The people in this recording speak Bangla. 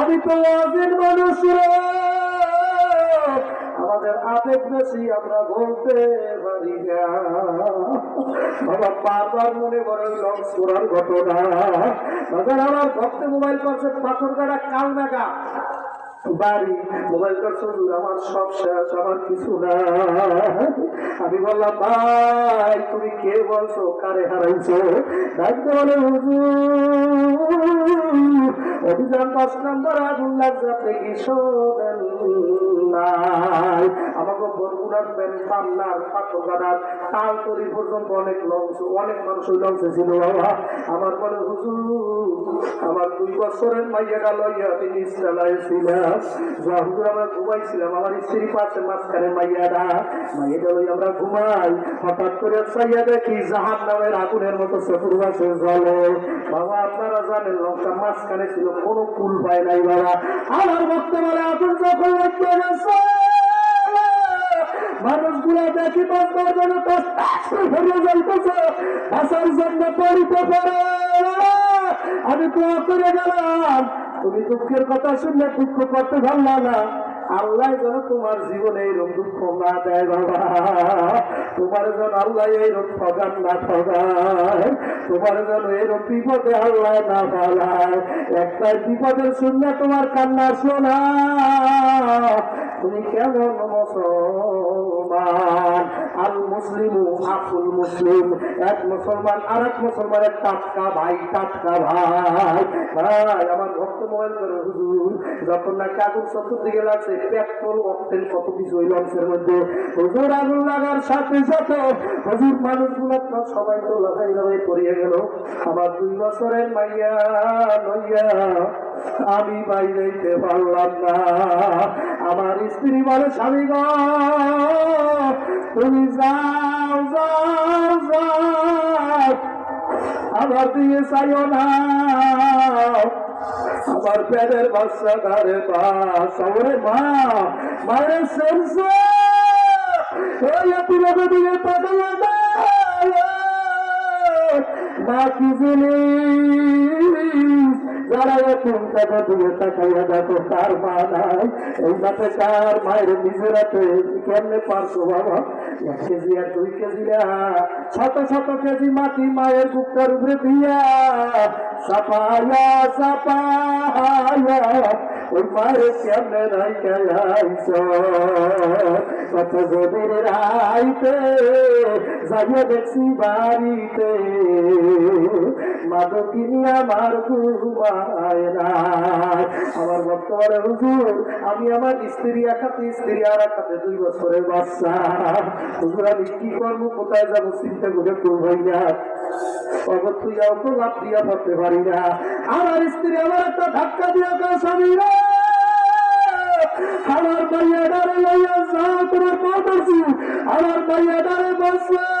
আমি তো আমাদের আবেগ বেশি, আমরা বলতে পারি না। বারবার মনে করে লঞ্চ ঘটনা। আমার ভক্তে মোবাইল করছে পাথর কাটা কাল নাগা বাড়ি, মোবাইল করছ আমার সব শেষ, আমার কিছু না আমি বললাম, ভাই, তুমি কে বলছো? কারে হারাইছো? ডাকতে বলে, হুজুর, অভিযান পাঁচ নম্বর আগুন লাগছে, আপনি কি শোনেন? অনেক আমার হুজুর, আমার দুই বছরের মাইয়াটা লইয়া হুজুর, আমরা ঘুমাইছিলাম। আমার স্ত্রী পাশে মাঝখানে মাইয়াটা মাইয়াটা লই আমরা ঘুমাই। হঠাৎ করে চাইয়া দেখি জাহান নামের আগুনের মতো চতুর্পাশে জলে বাবা, আপনারা জানেন লঙ্কা মাঝখানে ছিল, কোনো কুল পায় নাই বাবা। আমার বর্তমানে আগুন যখন মানুষগুলা দেখি বাঁচবার জন্য ভরিয়ে যাইতেছে আসার জন্য পড়িতে পারে আমি তো করে গেলাম। তুমি দুঃখের কথা শুনলে দুঃখ করতে পারলা না। আল্লাহ যেন তোমার জীবনে এইরকম দুঃখ না দেয় বাবা। তোমার যেন আল্লাহ এইরকম ঠগান না ঠগায়। তোমার যেন এইরকম বিপদে আল্লাহ না পালায় একটা বিপদের শুনলে তোমার কান্না শোনা। তুমি কেমন মুসলমান আল মুসলিম আকুল মুসলিম। এক মুসলমান আর এক মুসলমানের টাটকা ভাই টাটকা ভাই। ভাই, আমার ভক্ত মোবাইল করে, হুজুর, যখন না আগুন চতুর্দিকে লাগছে পেট্রোল অক্টেন কত কিছু ওই লঞ্চের মধ্যে। হুজুর, আগুন লাগার সাথে সাথে হুজুর মানুষগুলো সবাই তো লাগাই লাগাই পড়িয়ে গেল। আমার দুই বছরের মাইয়া লইয়া আমি বাইরেতে পারলাম না। আমার স্ত্রী বলে, স্বামী গো, তুমি যাও যাও যাও। আমার দিয়ে চাইও না। আমার পেটের বাচ্চা পাস ওরে মা, মায়ের সেন্সে, ওই এপিলোকে দিয়ে জিনিস? যারা এখন দিয়ে তাকাইয়া দেখো তার মা নাই এই মাঠে কার মায়ের নিজের হাতে কেমনে পারছ বাবা এক কেজি দুই কেজি শত শত কেজি মাটি মায়ের বুকটার উপরে দিয়া সাপায়া সাপায়া ওই মায়ের কেমনে নাই কেলাইছ কত জমির রাইতে যাইয়া দেখছি বাড়িতে আমার ঘুমায় আমার বর্তমানে হুজুর, আমি আমার স্ত্রী এক স্ত্রী আর এক দুই বছরের বাচ্চা। হুজুর, আমি কি করব, কোথায় যাব, চিন্তা করে তোর ভাই না। তো না। আমার স্ত্রী আমার একটা ধাক্কা দিয়া আমার মাইয়া ডারে লইয়া বসে।